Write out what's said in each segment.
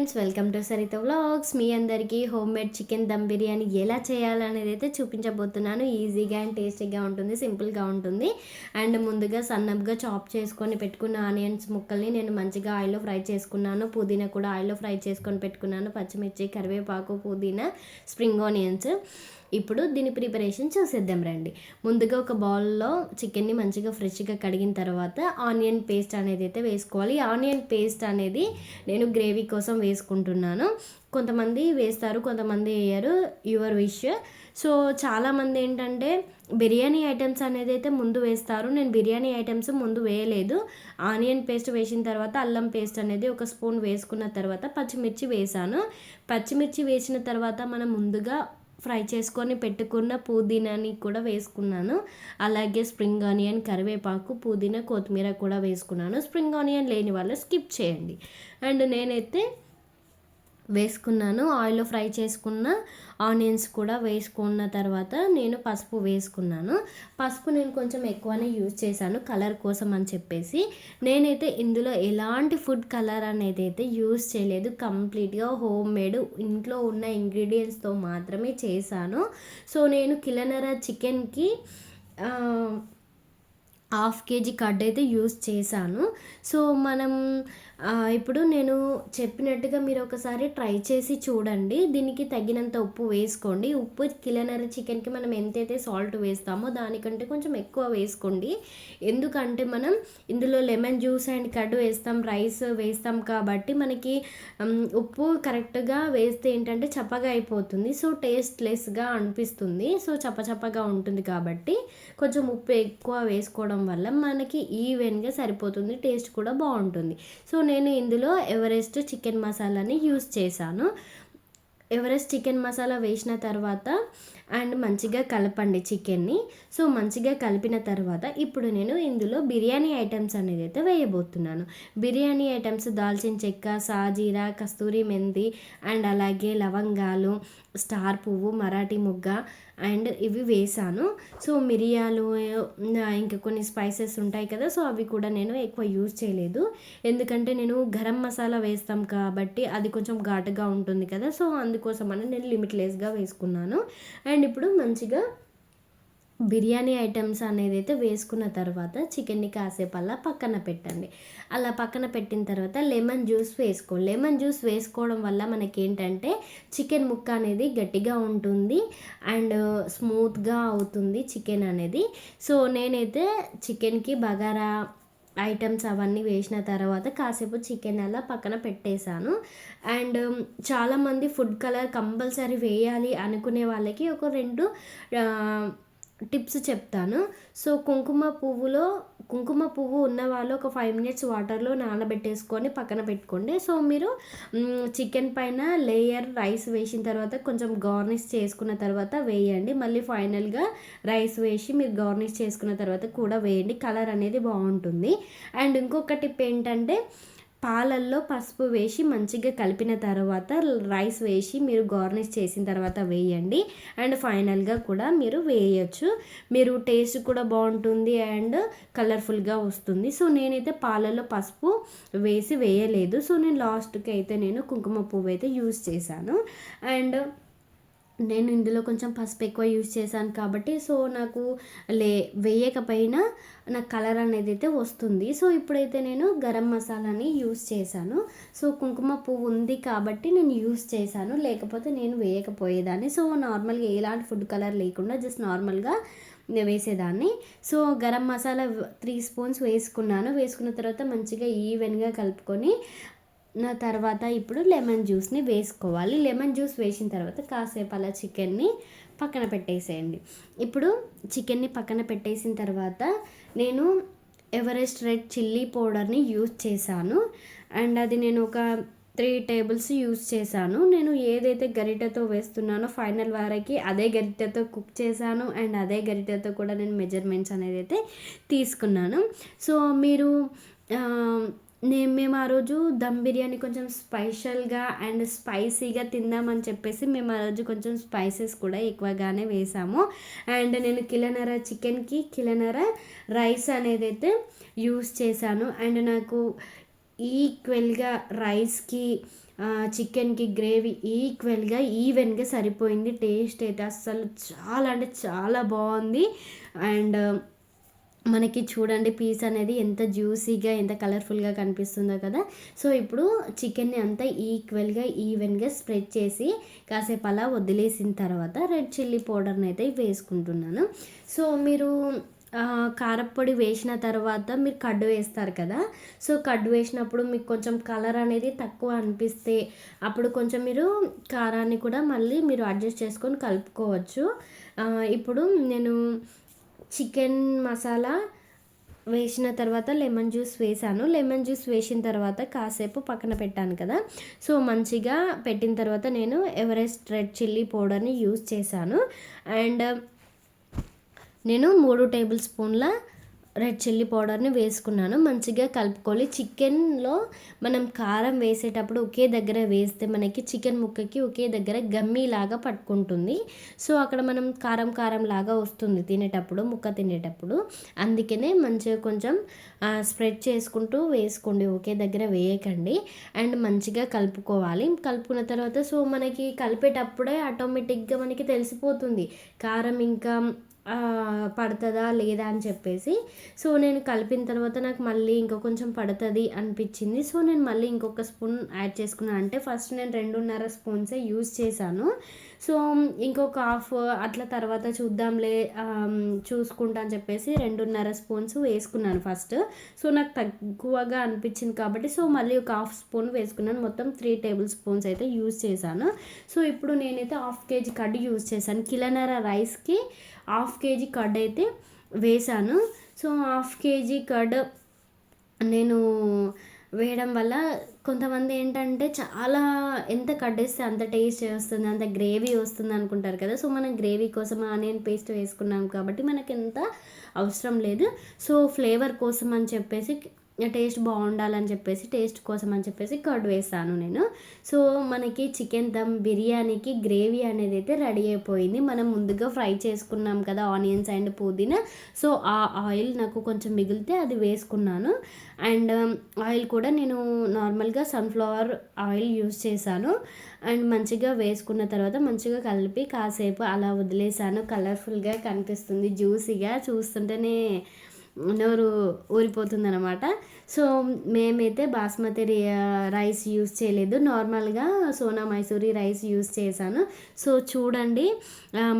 Friends welcome to Saritha vlogs. మీ అందరికీ home made chicken dum biryani ఎలా చేయాలనేది అయితే చూపించబోతున్నాను. ఈజీగా అండ్ టేస్టీగా ఉంటుంది సింపుల్గా ఉంటుంది. అండ్ ముందుగా సన్నగా చాప్ చేసుకొని పెట్టుకున్న ఆనియన్స్ ముక్కల్ని నేను మంచిగా ఆయిల్లో ఫ్రై చేసుకున్నాను. పుదీనా కూడా ఆయిల్లో ఫ్రై చేసుకొని పెట్టుకున్నాను. పచ్చిమిర్చి కరివేపాకు పుదీనా స్ప్రింగ్ ఆనియన్స్. ఇప్పుడు దీని ప్రిపరేషన్ చూసేద్దాం రండి. ముందుగా ఒక బౌల్లో చికెన్ని మంచిగా ఫ్రెష్గా కడిగిన తర్వాత ఆనియన్ పేస్ట్ అనేది అయితే వేసుకోవాలి. ఆనియన్ పేస్ట్ అనేది నేను గ్రేవీ కోసం వేసుకుంటున్నాను. కొంతమంది వేస్తారు కొంతమంది వేయరు. Your wish. సో చాలామంది ఏంటంటే బిర్యానీ ఐటమ్స్ అనేది అయితే ముందు వేస్తారు. నేను బిర్యానీ ఐటమ్స్ ముందు వేయలేదు. ఆనియన్ పేస్ట్ వేసిన తర్వాత అల్లం పేస్ట్ అనేది ఒక స్పూన్ వేసుకున్న తర్వాత పచ్చిమిర్చి వేసాను పచ్చిమిర్చి వేసిన తర్వాత మనం ముందుగా ఫ్రై చేసుకొని పెట్టుకున్న పుదీనాని కూడా వేసుకున్నాను. అలాగే స్ప్రింగ్ ఆనియన్ కరివేపాకు పుదీనా కొత్తిమీర కూడా వేసుకున్నాను. స్ప్రింగ్ ఆనియన్ లేని వాళ్ళు స్కిప్ చేయండి. అండ్ నేనైతే వేసుకున్నాను. ఆయిల్లో ఫ్రై చేసుకున్న ఆనియన్స్ కూడా వేసుకున్న తర్వాత నేను పసుపు వేసుకున్నాను. పసుపు నేను కొంచెం ఎక్కువనే యూజ్ చేశాను కలర్ కోసం అని చెప్పేసి. నేనైతే ఇందులో ఎలాంటి ఫుడ్ కలర్ అనేది అయితే యూజ్ చేయలేదు. కంప్లీట్గా హోమ్ మేడ్ ఇంట్లో ఉన్న ఇంగ్రీడియంట్స్తో మాత్రమే చేశాను. సో నేను కిలనరా చికెన్కి హాఫ్ కేజీ కడ్ అయితే యూస్ చేశాను. సో మనం ఇప్పుడు నేను చెప్పినట్టుగా మీరు ఒకసారి ట్రై చేసి చూడండి. దీనికి తగినంత ఉప్పు వేసుకోండి. ఉప్పు కిలోనర చికెన్కి మనం ఎంతైతే సాల్ట్ వేస్తామో దానికంటే కొంచెం ఎక్కువ వేసుకోండి. ఎందుకంటే మనం ఇందులో లెమన్ జ్యూస్ అండ్ కడ్ వేస్తాం రైస్ వేస్తాం కాబట్టి మనకి ఉప్పు కరెక్ట్గా వేస్తే ఏంటంటే చప్పగా అయిపోతుంది. సో టేస్ట్లెస్గా అనిపిస్తుంది. సో చప్పచప్పగా ఉంటుంది కాబట్టి కొంచెం ఉప్పు ఎక్కువ వేసుకోవడం వల్ల మనకి ఈవెన్గా సరిపోతుంది టేస్ట్ కూడా బాగుంటుంది. సో నేను ఇందులో ఎవరెస్ట్ చికెన్ మసాలాని యూస్ చేశాను. ఎవరెస్ట్ చికెన్ మసాలా వేసిన తర్వాత అండ్ మంచిగా కలపండి చికెన్ని. సో మంచిగా కలిపిన తర్వాత ఇప్పుడు నేను ఇందులో బిర్యానీ ఐటమ్స్ అనేది అయితే వేయబోతున్నాను. బిర్యానీ ఐటమ్స్ దాల్చిన చెక్క సాజీరా కస్తూరి మెంతి అండ్ అలాగే లవంగాలు స్టార్ పువ్వు మరాఠీ ముగ్గ అండ్ ఇవి వేసాను. సో మిరియాలు ఇంకా కొన్ని స్పైసెస్ ఉంటాయి కదా సో అవి కూడా నేను ఎక్కువ యూజ్ చేయలేదు. ఎందుకంటే నేను గరం మసాలా వేస్తాం కాబట్టి అది కొంచెం ఘాటుగా ఉంటుంది కదా సో అందుకోసం అని నేను లిమిట్లెస్గా వేసుకున్నాను. అండ్ ఇప్పుడు మంచిగా బిర్యానీ ఐటమ్స్ అనేది అయితే వేసుకున్న తర్వాత చికెన్ని కాసేపు అలా పక్కన పెట్టండి. అలా పక్కన పెట్టిన తర్వాత లెమన్ జ్యూస్ వేసుకో లెమన్ జ్యూస్ వేసుకోవడం వల్ల మనకి ఏంటంటే చికెన్ ముక్క అనేది గట్టిగా ఉంటుంది అండ్ స్మూత్గా అవుతుంది చికెన్ అనేది. సో నేనైతే చికెన్కి బగారా ఐటమ్స్ అవన్నీ వేసిన తర్వాత కాసేపు చికెన్ అలా పక్కన పెట్టేశాను. అండ్ చాలామంది ఫుడ్ కలర్ కంపల్సరీ వేయాలి అనుకునే వాళ్ళకి ఒక రెండు టిప్స్ చెప్తాను. సో కుంకుమ పువ్వులో కుంకుమ పువ్వు ఉన్న వాళ్ళు ఒక ఫైవ్ మినిట్స్ వాటర్లో నానబెట్టేసుకొని పక్కన పెట్టుకోండి. సో మీరు చికెన్ పైన లేయర్ రైస్ వేసిన తర్వాత కొంచెం గార్నిష్ చేసుకున్న తర్వాత వేయండి. మళ్ళీ ఫైనల్గా రైస్ వేసి మీరు గార్నిష్ చేసుకున్న తర్వాత కూడా వేయండి. కలర్ అనేది బాగుంటుంది. అండ్ ఇంకొక టిప్ ఏంటంటే పాలల్లో పసుపు వేసి మంచిగా కలిపిన తర్వాత రైస్ వేసి మీరు గార్నిష్ చేసిన తర్వాత వేయండి. అండ్ ఫైనల్గా కూడా మీరు వేయచ్చు. మీరు టేస్ట్ కూడా బాగుంటుంది అండ్ కలర్ఫుల్గా వస్తుంది. సో నేనైతే పాలల్లో పసుపు వేసి వేయలేదు. సో నేను లాస్ట్కి అయితే నేను కుంకుమ పువ్వు అయితే యూస్ చేశాను. అండ్ నేను ఇందులో కొంచెం పసుపు ఎక్కువ యూజ్ చేశాను కాబట్టి సో నాకు లే వేయకపోయినా నాకు కలర్ అనేది అయితే వస్తుంది. సో ఇప్పుడైతే నేను గరం మసాలాని యూస్ చేశాను. సో కుంకుమ పువ్వు ఉంది కాబట్టి నేను యూస్ చేశాను. లేకపోతే నేను వేయకపోయేదాన్ని. సో నార్మల్గా ఎలాంటి ఫుడ్ కలర్ లేకుండా జస్ట్ నార్మల్గా వేసేదాన్ని. So garam masala three spoons వేసుకున్నాను. వేసుకున్న తర్వాత మంచిగా ఈవెన్గా కలుపుకొని నా తర్వాత ఇప్పుడు లెమన్ జ్యూస్ని వేసుకోవాలి. లెమన్ జ్యూస్ వేసిన తర్వాత కాసేపు అలా చికెన్ని పక్కన పెట్టేసేయండి. ఇప్పుడు చికెన్ని పక్కన పెట్టేసిన తర్వాత నేను ఎవరెస్ట్ రెడ్ చిల్లీ పౌడర్ని యూజ్ చేశాను. అండ్ అది నేను ఒక త్రీ టేబుల్స్ యూజ్ చేశాను. నేను ఏదైతే గరిటెతో వేస్తున్నానో ఫైనల్ వారకి అదే గరిటెతో కుక్ చేశాను. అండ్ అదే గరిటెతో కూడా నేను మెజర్మెంట్స్ అనేది అయితే తీసుకున్నాను. సో మీరు నేను మేము ఆ రోజు దమ్ బిర్యానీ కొంచెం స్పెషల్గా అండ్ స్పైసీగా తిందామని చెప్పేసి మేము ఆ రోజు కొంచెం స్పైసెస్ కూడా ఎక్కువగానే వేసాము. అండ్ నేను కిలనర చికెన్కి కిలనర రైస్ అనేది అయితే యూస్ చేశాను. అండ్ నాకు ఈక్వల్గా రైస్కి చికెన్కి గ్రేవీ ఈక్వల్గా ఈవెన్గా సరిపోయింది. టేస్ట్ అయితే అస్సలు చాలా అంటే చాలా బాగుంది. అండ్ మనకి చూడండి పీస్ అనేది ఎంత జ్యూసీగా ఎంత కలర్ఫుల్గా కనిపిస్తుందో కదా. సో ఇప్పుడు చికెన్ని అంతా ఈక్వల్గా ఈవెన్గా స్ప్రెడ్ చేసి కాసేపు అలా వదిలేసిన తర్వాత రెడ్ చిల్లీ పౌడర్ని అయితే వేసుకుంటున్నాను. సో మీరు కారపొడి వేసిన తర్వాత మీరు కడ్డు వేస్తారు కదా. సో కడ్డు వేసినప్పుడు మీకు కొంచెం కలర్ అనేది తక్కువ అనిపిస్తే అప్పుడు కొంచెం మీరు కారాన్ని కూడా మళ్ళీ మీరు అడ్జస్ట్ చేసుకొని కలుపుకోవచ్చు. ఇప్పుడు నేను చికెన్ మసాలా వేసిన తర్వాత లెమన్ జ్యూస్ వేసాను. లెమన్ జ్యూస్ వేసిన తర్వాత కాసేపు పక్కన పెట్టాను కదా. సో మంచిగా పెట్టిన తర్వాత నేను ఎవరెస్ట్ రెడ్ చిల్లీ పౌడర్ని యూజ్ చేశాను. అండ్ నేను మూడు టేబుల్ స్పూన్ల రెడ్ చిల్లీ పౌడర్ని వేసుకున్నాను. మంచిగా కలుపుకోవాలి. చికెన్లో మనం కారం వేసేటప్పుడు ఒకే దగ్గర వేస్తే మనకి చికెన్ ముక్కకి ఒకే దగ్గర గమ్మీలాగా పట్టుకుంటుంది. సో అక్కడ మనం కారం కారం లాగా వస్తుంది తినేటప్పుడు ముక్క తినేటప్పుడు. అందుకనే మంచిగా కొంచెం స్ప్రెడ్ చేసుకుంటూ వేసుకోండి. ఒకే దగ్గర వేయకండి. అండ్ మంచిగా కలుపుకోవాలి. కలుపుకున్న తర్వాత సో మనకి కలిపేటప్పుడే ఆటోమేటిక్గా మనకి తెలిసిపోతుంది. కారం ఇంకా పడుతుందా లేదా అని చెప్పేసి. సో నేను కలిపిన తర్వాత నాకు మళ్ళీ ఇంకో కొంచెం పడుతుంది అనిపించింది. సో నేను మళ్ళీ ఇంకొక స్పూన్ యాడ్ చేసుకున్నాను అంటే ఫస్ట్ నేను రెండున్నర స్పూన్సే యూజ్ చేశాను. సో ఇంకొక హాఫ్ అట్లా తర్వాత చూద్దాంలే చూసుకుంటా అని చెప్పేసి రెండున్నర స్పూన్స్ వేసుకున్నాను ఫస్ట్. సో నాకు తక్కువగా అనిపించింది కాబట్టి సో మళ్ళీ ఒక హాఫ్ స్పూన్ వేసుకున్నాను. మొత్తం త్రీ టేబుల్ స్పూన్స్ అయితే యూజ్ చేశాను. సో ఇప్పుడు నేనైతే హాఫ్ కేజీ కర్డ్ యూజ్ చేశాను. కిలోన్నర రైస్కి హాఫ్ కేజీ కర్డ్ అయితే వేసాను సో హాఫ్ కేజీ కర్డ్ నేను వేయడం వల్ల కొంతమంది ఏంటంటే చాలా ఎంత కడ్డేస్తే అంత టేస్ట్ వస్తుంది అంత గ్రేవీ వస్తుంది అనుకుంటారు కదా. సో మనం గ్రేవీ కోసం ఆనియన్ పేస్ట్ వేసుకున్నాం కాబట్టి మనకి ఎంత అవసరం లేదు. సో ఫ్లేవర్ కోసం అని చెప్పేసి టేస్ట్ బాగుండాలని చెప్పేసి టేస్ట్ కోసం అని చెప్పేసి కర్డ్ వేసాను నేను. సో మనకి చికెన్ దమ్ బిర్యానీకి గ్రేవీ అనేది అయితే రెడీ అయిపోయింది. మనం ముందుగా ఫ్రై చేసుకున్నాం కదా ఆనియన్స్ అండ్ పుదీనా. సో ఆ ఆయిల్ నాకు కొంచెం మిగిలితే అది వేసుకున్నాను. అండ్ um, ఆయిల్ కూడా నేను నార్మల్గా సన్ఫ్లవర్ ఆయిల్ యూస్ చేశాను. అండ్ మంచిగా వేసుకున్న తర్వాత మంచిగా కలిపి కాసేపు అలా వదిలేసాను కలర్ఫుల్గా కనిపిస్తుంది జ్యూసీగా. చూస్తుంటేనే నోరు ఊరిపోతుందనమాట సో మేమైతే బాస్మతి రైస్ యూస్ చేయలేదు. నార్మల్గా సోనా మైసూరి రైస్ యూస్ చేశాను. సో చూడండి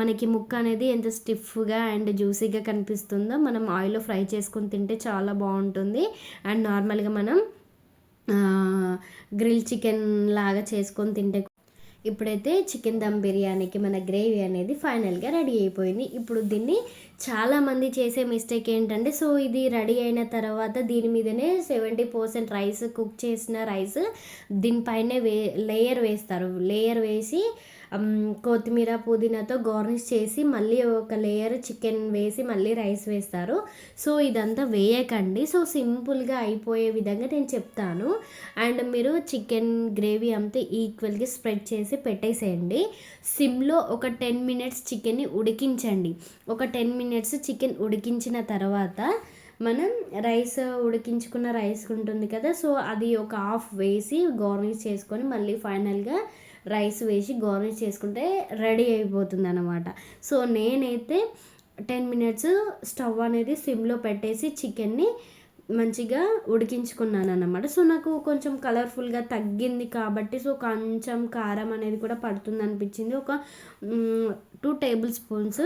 మనకి ముక్క అనేది ఎంత స్టిఫ్గా అండ్ జ్యూసీగా కనిపిస్తుందో మనం ఆయిల్లో ఫ్రై చేసుకొని తింటే చాలా బాగుంటుంది. అండ్ నార్మల్గా మనం గ్రిల్ చికెన్ లాగా చేసుకొని తింటే ఇప్పుడైతే చికెన్ దమ్ బిర్యానీకి మన గ్రేవీ అనేది ఫైనల్గా రెడీ అయిపోయింది. ఇప్పుడు దీన్ని చాలామంది చేసే మిస్టేక్ ఏంటంటే సో ఇది రెడీ అయిన తర్వాత దీని మీదనే సెవెంటీ పర్సెంట్ రైస్ కుక్ చేసిన రైస్ దీనిపైనే వే లేయర్ వేస్తారు. లేయర్ వేసి కొత్తిమీర పుదీనాతో గార్నిష్ చేసి మళ్ళీ ఒక లేయర్ చికెన్ వేసి మళ్ళీ రైస్ వేస్తారు. సో ఇదంతా వేయకండి. సో సింపుల్గా అయిపోయే విధంగా నేను చెప్తాను. అండ్ మీరు చికెన్ గ్రేవీ అంతా ఈక్వల్గా స్ప్రెడ్ చేసి పెట్టేసేయండి. సిమ్లో ఒక టెన్ మినిట్స్ చికెన్ని ఉడికించండి. ఒక టెన్ మినిట్స్ చికెన్ ఉడికించిన తర్వాత మనం రైస్ ఉడికించుకున్న రైస్ ఉంటుంది కదా సో అది ఒక హాఫ్ వేసి గార్నిష్ చేసుకొని మళ్ళీ ఫైనల్గా రైస్ వేసి గార్నిష్ చేసుకుంటే రెడీ అయిపోతుంది అనమాట సో నేనైతే టెన్ మినిట్స్ స్టవ్ అనేది సిమ్లో పెట్టేసి చికెన్ని మంచిగా ఉడికించుకున్నాను అన్నమాట సో నాకు కొంచెం కలర్ఫుల్గా తగ్గింది కాబట్టి సో కొంచెం కారం అనేది కూడా పడుతుంది అనిపించింది ఒక టూ టేబుల్ స్పూన్స్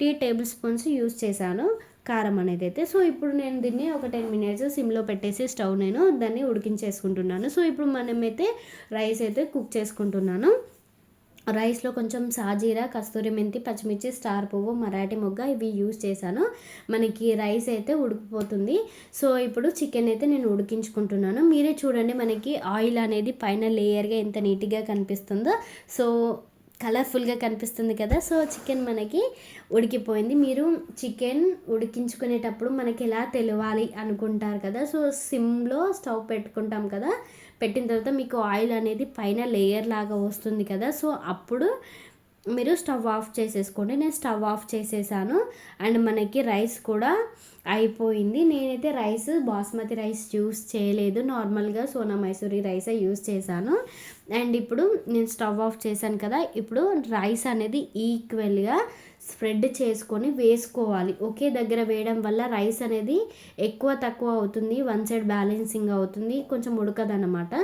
టీ టేబుల్ స్పూన్స్ యూస్ చేశాను. కారం అనేది అయితే. సో ఇప్పుడు నేను దీన్ని ఒక టెన్ మినిట్స్ సిమ్లో పెట్టేసి స్టవ్ నేను దాన్ని ఉడికించేసుకుంటున్నాను. సో ఇప్పుడు మనమైతే రైస్ అయితే కుక్ చేసుకుంటున్నాను. రైస్లో కొంచెం సాజీరా కస్తూరి మెంతి పచ్చిమిర్చి స్టార్ పువ్వు మరాఠీ మొగ్గ ఇవి యూజ్ చేశాను. మనకి రైస్ అయితే ఉడికిపోతుంది. సో ఇప్పుడు చికెన్ అయితే నేను ఉడికించుకుంటున్నాను. మీరే చూడండి మనకి ఆయిల్ అనేది పైన లేయర్గా ఎంత నీట్గా కనిపిస్తుందో. సో కలర్ఫుల్గా కనిపిస్తుంది కదా సో చికెన్ మనకి ఉడికిపోయింది. మీరు చికెన్ ఉడికించుకునేటప్పుడు మనకి ఎలా తెలియాలి అనుకుంటారు కదా సో సిమ్లో స్టవ్ పెట్టుకుంటాం కదా పెట్టిన తర్వాత మీకు ఆయిల్ అనేది పైన లేయర్ లాగా వస్తుంది కదా సో అప్పుడు మీరు స్టవ్ ఆఫ్ చేసేసుకోండి. నేను స్టవ్ ఆఫ్ చేసేసాను. అండ్ మనకి రైస్ కూడా అయిపోయింది. నేనైతే రైస్ బాస్మతి రైస్ యూస్ చేయలేదు. నార్మల్గా సోనా మైసూరి రైసే యూస్ చేశాను. అండ్ ఇప్పుడు నేను స్టవ్ ఆఫ్ చేశాను కదా. ఇప్పుడు రైస్ అనేది ఈక్వల్గా స్ప్రెడ్ చేసుకొని వేసుకోవాలి. ఒకే దగ్గర వేయడం వల్ల రైస్ అనేది ఎక్కువ తక్కువ అవుతుంది వన్ సైడ్ బ్యాలెన్సింగ్ అవుతుంది కొంచెం ఉడకదనమాట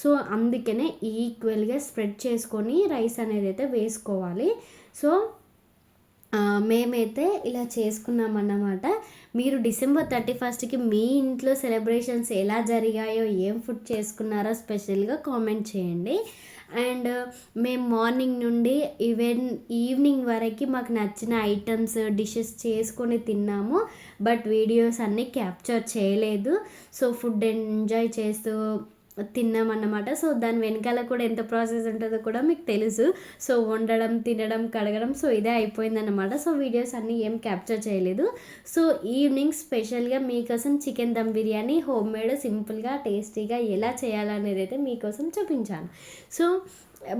సో అందుకనే ఈక్వల్గా స్ప్రెడ్ చేసుకొని రైస్ అనేది అయితే వేసుకోవాలి. సో మేమైతే ఇలా చేసుకున్నాం అన్నమాట. మీరు డిసెంబర్ థర్టీ ఫస్ట్కి మీ ఇంట్లో సెలబ్రేషన్స్ ఎలా జరిగాయో ఏం ఫుడ్ చేసుకున్నారో స్పెషల్గా కామెంట్ చేయండి. అండ్ మేము మార్నింగ్ నుండి ఈవెన్ ఈవినింగ్ వరకు మాకు నచ్చిన ఐటమ్స్ డిషెస్ చేసుకొని తిన్నాము. బట్ వీడియోస్ అన్నీ క్యాప్చర్ చేయలేదు. సో ఫుడ్ ఎంజాయ్ చేస్తూ తిన్నామన్నమాట. సో దాని వెనకాల కూడా ఎంత ప్రాసెస్ ఉంటుందో కూడా మీకు తెలుసు. సో వండడం తినడం కడగడం సో ఇదే అయిపోయిందన్నమాట. సో వీడియోస్ అన్నీ ఏం క్యాప్చర్ చేయలేదు. సో ఈవినింగ్ స్పెషల్గా మీకోసం chicken dum biryani home made సింపుల్గా టేస్టీగా ఎలా చేయాలనేది అయితే మీకోసం చూపించాను. సో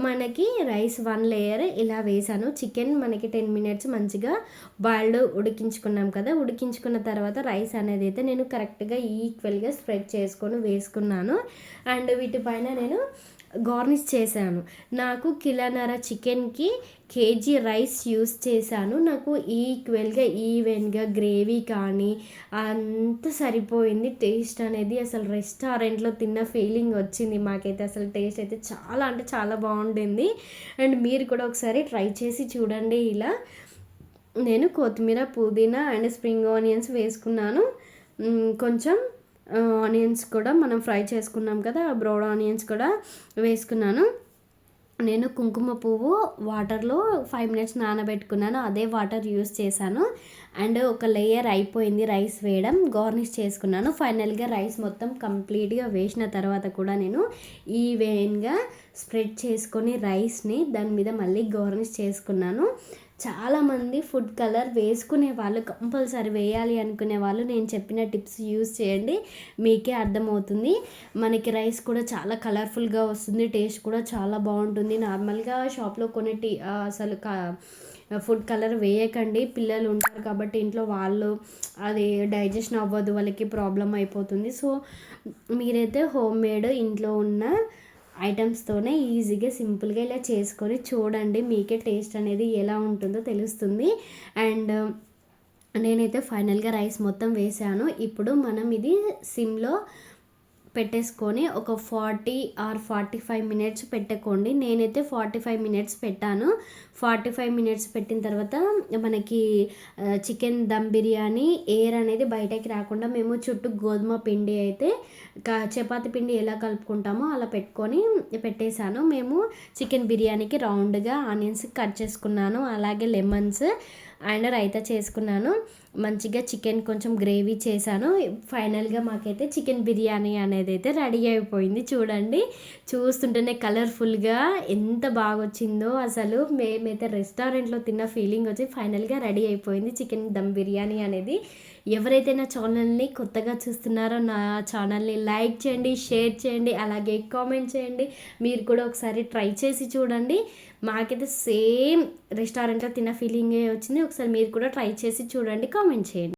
మనకి రైస్ వన్ లేయర్ ఇలా వేసాను. చికెన్ మనకి టెన్ మినిట్స్ మంచిగా బాయిల్డ్ ఉడికించుకున్నాం కదా. ఉడికించుకున్న తర్వాత రైస్ అనేది అయితే నేను కరెక్ట్గా ఈక్వల్గా స్ప్రెడ్ చేసుకొని వేసుకున్నాను. అండ్ వీటిపైన నేను గార్నిష్ చేశాను. నాకు కిలోన్నర చికెన్కి కేజీ రైస్ యూస్ చేశాను. నాకు ఈక్వల్గా ఈవెన్గా గ్రేవీ కానీ అంత సరిపోయింది. టేస్ట్ అనేది అసలు రెస్టారెంట్లో తిన్న ఫీలింగ్ వచ్చింది. మాకైతే అసలు టేస్ట్ అయితే చాలా అంటే చాలా బాగుండింది. అండ్ మీరు కూడా ఒకసారి ట్రై చేసి చూడండి ఇలా. నేను కొత్తిమీర పుదీనా అండ్ స్ప్రింగ్ ఆనియన్స్ వేసుకున్నాను. కొంచెం ఆనియన్స్ కూడా మనం ఫ్రై చేసుకున్నాం కదా బ్రౌన్ ఆనియన్స్ కూడా వేసుకున్నాను. నేను కుంకుమ పువ్వు వాటర్లో ఫైవ్ మినిట్స్ నానబెట్టుకున్నాను అదే వాటర్ యూస్ చేశాను. అండ్ ఒక లేయర్ అయిపోయింది రైస్ వేయడం గార్నిష్ చేసుకున్నాను. ఫైనల్గా రైస్ మొత్తం కంప్లీట్గా వేసిన తర్వాత కూడా నేను ఈ వేన్గా స్ప్రెడ్ చేసుకొని రైస్ని దాని మీద మళ్ళీ గార్నిష్ చేసుకున్నాను. చాలామంది ఫుడ్ కలర్ వేసుకునే వాళ్ళు కంపల్సరీ వేయాలి అనుకునే వాళ్ళు నేను చెప్పిన టిప్స్ యూస్ చేయండి మీకే అర్థమవుతుంది. మనకి రైస్ కూడా చాలా కలర్ఫుల్గా వస్తుంది టేస్ట్ కూడా చాలా బాగుంటుంది. నార్మల్గా షాప్లో కొనే టీ అసలు ఫుడ్ కలర్ వేయకండి. పిల్లలు ఉంటారు కాబట్టి ఇంట్లో వాళ్ళు అది డైజెషన్ అవ్వదు వాళ్ళకి ప్రాబ్లం అయిపోతుంది. సో మీరైతే హోమ్ మేడ్ ఇంట్లో ఉన్న ఐటమ్స్తోనే ఈజీగా సింపుల్గా ఇలా చేసుకొని చూడండి. మీకే టేస్ట్ అనేది ఎలా ఉంటుందో తెలుస్తుంది. అండ్ నేనైతే ఫైనల్గా రైస్ మొత్తం వేసాను ఇప్పుడు మనం ఇది సిమ్లో పెట్టేసుకొని ఒక forty or forty five minutes పెట్టుకోండి. నేనైతే ఫార్టీ ఫైవ్ మినిట్స్ పెట్టాను. ఫార్టీ ఫైవ్ మినిట్స్ పెట్టిన తర్వాత మనకి చికెన్ దమ్ బిర్యానీ ఎయిర్ అనేది బయటకి రాకుండా మేము చుట్టూ గోధుమ పిండి అయితే చపాతి పిండి ఎలా కలుపుకుంటామో అలా పెట్టుకొని పెట్టేశాను. మేము చికెన్ బిర్యానీకి రౌండ్గా ఆనియన్స్ కట్ చేసుకున్నాను. అలాగే లెమన్స్ అండ్ రైతా చేసుకున్నాను. మంచిగా చికెన్ కొంచెం గ్రేవీ చేశాను. ఫైనల్గా మాకైతే చికెన్ బిర్యానీ అనేది అయితే రెడీ అయిపోయింది. చూడండి చూస్తుంటేనే కలర్ఫుల్గా ఎంత బాగా వచ్చిందో అసలు. మేమైతే రెస్టారెంట్లో తిన్న ఫీలింగ్ వచ్చి ఫైనల్గా రెడీ అయిపోయింది చికెన్ దమ్ బిర్యానీ అనేది. ఎవరైతే నా ఛానల్ని కొత్తగా చూస్తున్నారో నా ఛానల్ని లైక్ చేయండి షేర్ చేయండి అలాగే కామెంట్ చేయండి. మీరు కూడా ఒకసారి ట్రై చేసి చూడండి. మాకైతే సేమ్ రెస్టారెంట్లో తిన్న ఫీలింగే వచ్చింది. ఒకసారి మీరు కూడా ట్రై చేసి చూడండి కామెంట్ చేయండి.